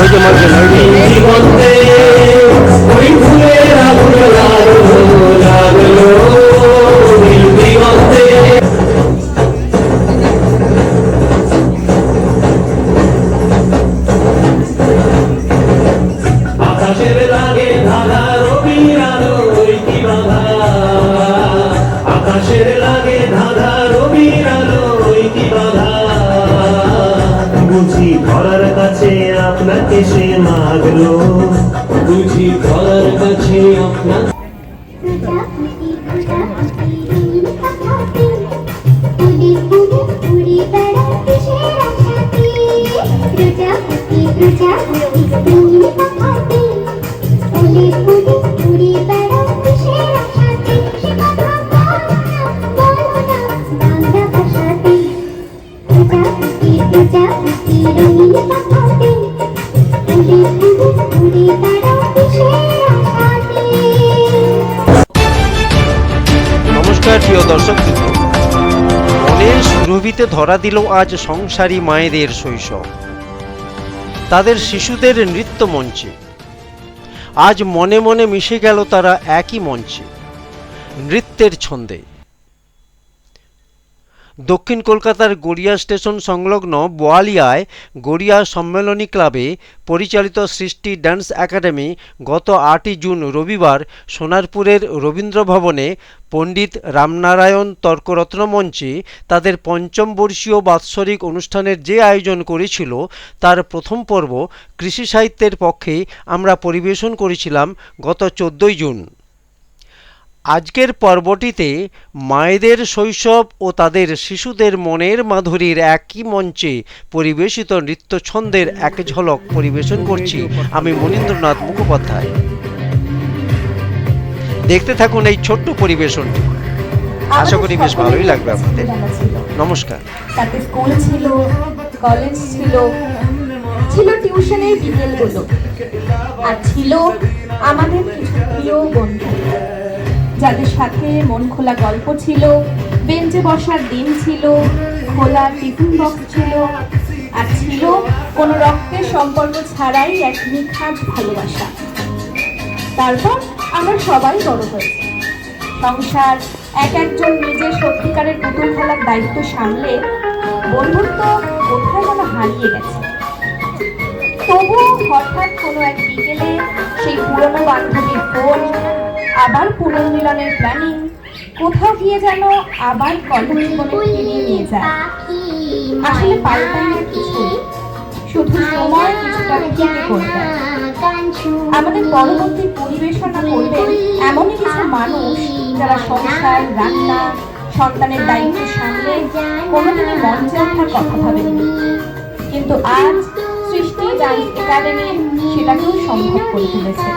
ওই যে মাঝখানে ওই যে আকাশের লাগে ধাঁধা, রবির আলোয় কি বাধা। বুঝি ধরার কাছে আপনাকে সে মাগলো। বুঝি ধরার কাছে আপনার প্রজাপতি প্রজাপতি উড়ে উড়ে উড়ে উড়ে উড়ে নমস্কার, প্রিয় দর্শক মনের সুরভিতে ধরা দিল আজ সংসারী মায়েদের শৈশব। তাদের শিশুদের নৃত্য মঞ্চে। আজ মনে মনে মিশে গেল তারা একই মঞ্চে। নৃত্যের ছন্দে। দক্ষিণ কলকাতার গড়িয়া স্টেশন সংলগ্ন বোয়ালিয়ায় গড়িয়া সম্মেলনী ক্লাবে পরিচালিত সৃষ্টি ড্যান্স একাডেমি গত আটই জুন রবিবার সোনারপুরের রবীন্দ্র ভবনে পণ্ডিত রামনারায়ণ তর্করত্ন মঞ্চে তাদের পঞ্চম বর্ষীয় বাৎসরিক অনুষ্ঠানের যে আয়োজন করেছিল তার প্রথম পর্ব কৃষি সাহিত্যের পক্ষে আমরা পরিবেশন করেছিলাম গত চোদ্দোই জুন। আজকের পর্বটিতে মায়েদের শৈশব ও তাদের শিশুদের মনের মাধুরীর একই মঞ্চে পরিবেশিত নৃত্য ছন্দের এক ঝলক পরিবেশন করছি আমি মনীন্দ্রনাথ মুখোপাধ্যায়। দেখতে থাকুন এই ছোট্ট পরিবেশনটি আশা করি বেশ ভালোই লাগবে আপনাদের। নমস্কার। তাতে স্কুল ছিল কলেজ ছিল ছিল টিউশনের বিকেলগুলো। আর ছিল আমাদের কিছু প্রিয় বন্ধু। যাদের সাথে মন খোলা গল্প ছিল, বেঞ্চে বসার দিন ছিল, খোলা টিফিন বক্স ছিল, আর ছিল কোনো রক্তের সম্পর্ক ছাড়াই এক নিখাজ ভালোবাসা। তারপর আমরা সবাই বড় হয়েছি। সংসার, এক একজন নিজের সত্যিকারের পুতুল খেলার দায়িত্ব সামলে বন্ধুত্ব কোথায় যেন হারিয়ে গেছে। তবুও হঠাৎ কোনো এক বিকেলে সেই পুরনো বান্ধবীর ফোন আবার পুনর্মিলনের প্ল্যানিং। কোথাও গিয়ে যেন আবার কলেজ জীবনে ফিরিয়ে নিয়ে যায়। আসলে পাল্টায় না কিছুই শুধু সময় কিছুটা ফিকে করে দেয়। আমাদের পরবর্তী পরিবেশনা করবেন এমনই কিছু মানুষ যারা সংসার, রান্না, সন্তানের দায়িত্ব সামলে কোনোদিনই মঞ্চে ওঠার কথা ভাবেননি। কিন্তু আজ ডান্স একাডেমি সেটাকেও সম্ভব করে তুলেছে।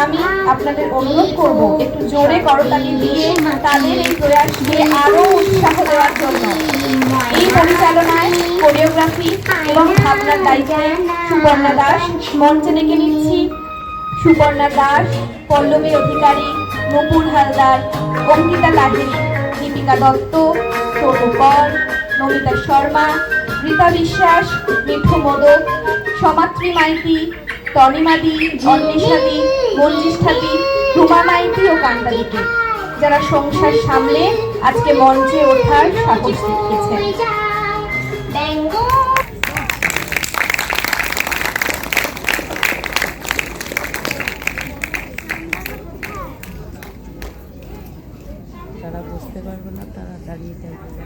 আমি আপনাদের অনুরোধ করব, একটু জোরে করতালি দিয়ে তাদের এই প্রয়াসকে আরও উৎসাহ দেওয়ার জন্য। এই পরিচালনায় কোরিওগ্রাফি এবং ভাবনার দায়িত্বে সুবর্ণা দাস, মঞ্চে ডেকে নিচ্ছি সুবর্ণা দাস, পল্লবী অধিকারী, নপুর হালদার, অঙ্কিতা লাহিড়ী, দীপিকা দত্ত সৌরভ কর, নমিতা শর্মা, রীতা বিশ্বাস, মিঠু মোদক সমাত্রী মাইতি তনিমাদি অন্বেষাদি মঞ্জিষ্ঠাদি রুমা মাইতি ও কান্তাদিকে যারা সংসার সামলে আজকে মঞ্চে ওঠার সাহস দেখিয়েছে যারা বুঝতে পারবে না তারা দাঁড়িয়ে থাকবে।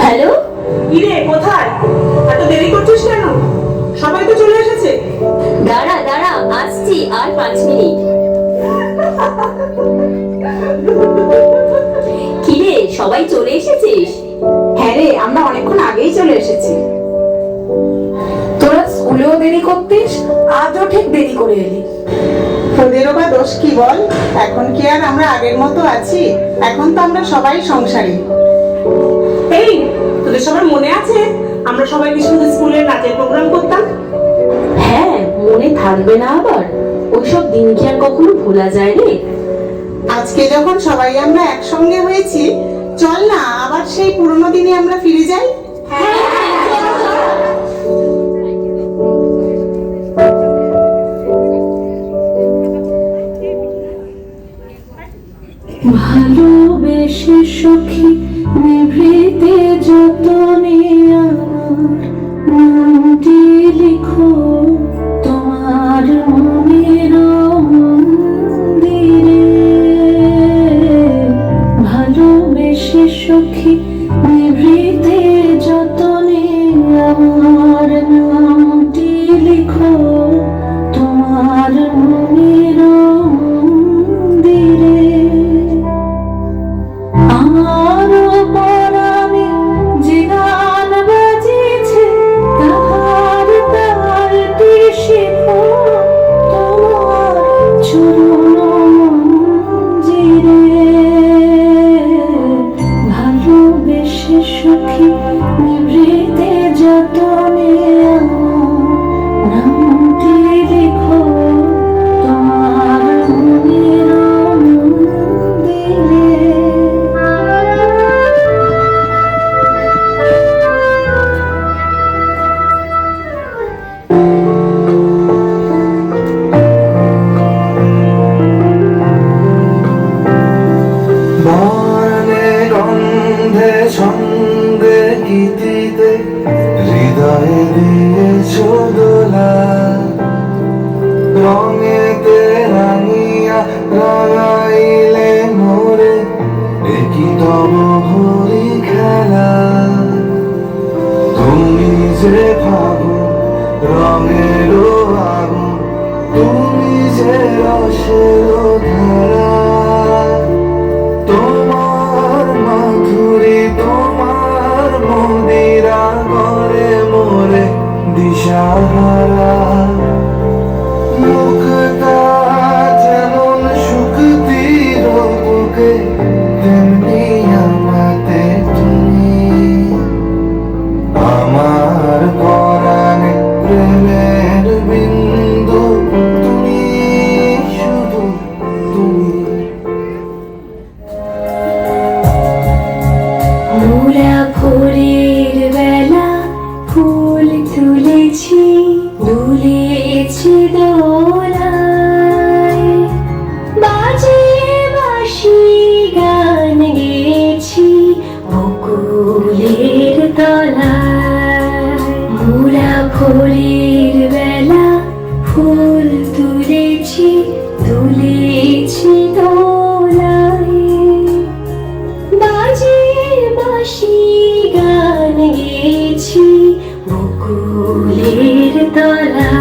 হ্যালো? কিরে কোথায়? এত দেরি করছিস কেন? সবাই তো চলে এসেছে। দাঁড়া দাঁড়া আসছি আর পাঁচ মিনিট। কিরে সবাই চলে এসেছিস? হ্যাঁ রে আমরা অনেকক্ষণ আগেই চলে এসেছি। তোরা স্কুলেও দেরি করতিস আজও ঠিক দেরি করে এলি। তোদেরও বা দোষ কি বল? এখন কি আর আমরা আগের মতো আছি? এখন তো আমরা সবাই সংসারী। এই তোদের সবার মনে আছে? আমরা সবাই বিষ্ণু স্কুলে নাচের প্রোগ্রাম করতাম? হ্যাঁ মনে থাকবে না আবার। ওইসব দিন কি আর কখনো ভোলা যায় রে? আজকে যখন সবাই আমরা একসঙ্গে হয়েছি চল না আবার সেই পুরোনো দিনে আমরা ফিরে যাই? ভালোবেসে সখী নিভৃতে খেলা। তুমি যে ভাবো রঙেরও আগুন তুমি যে রসেরও ধারা। ফুলের তলা।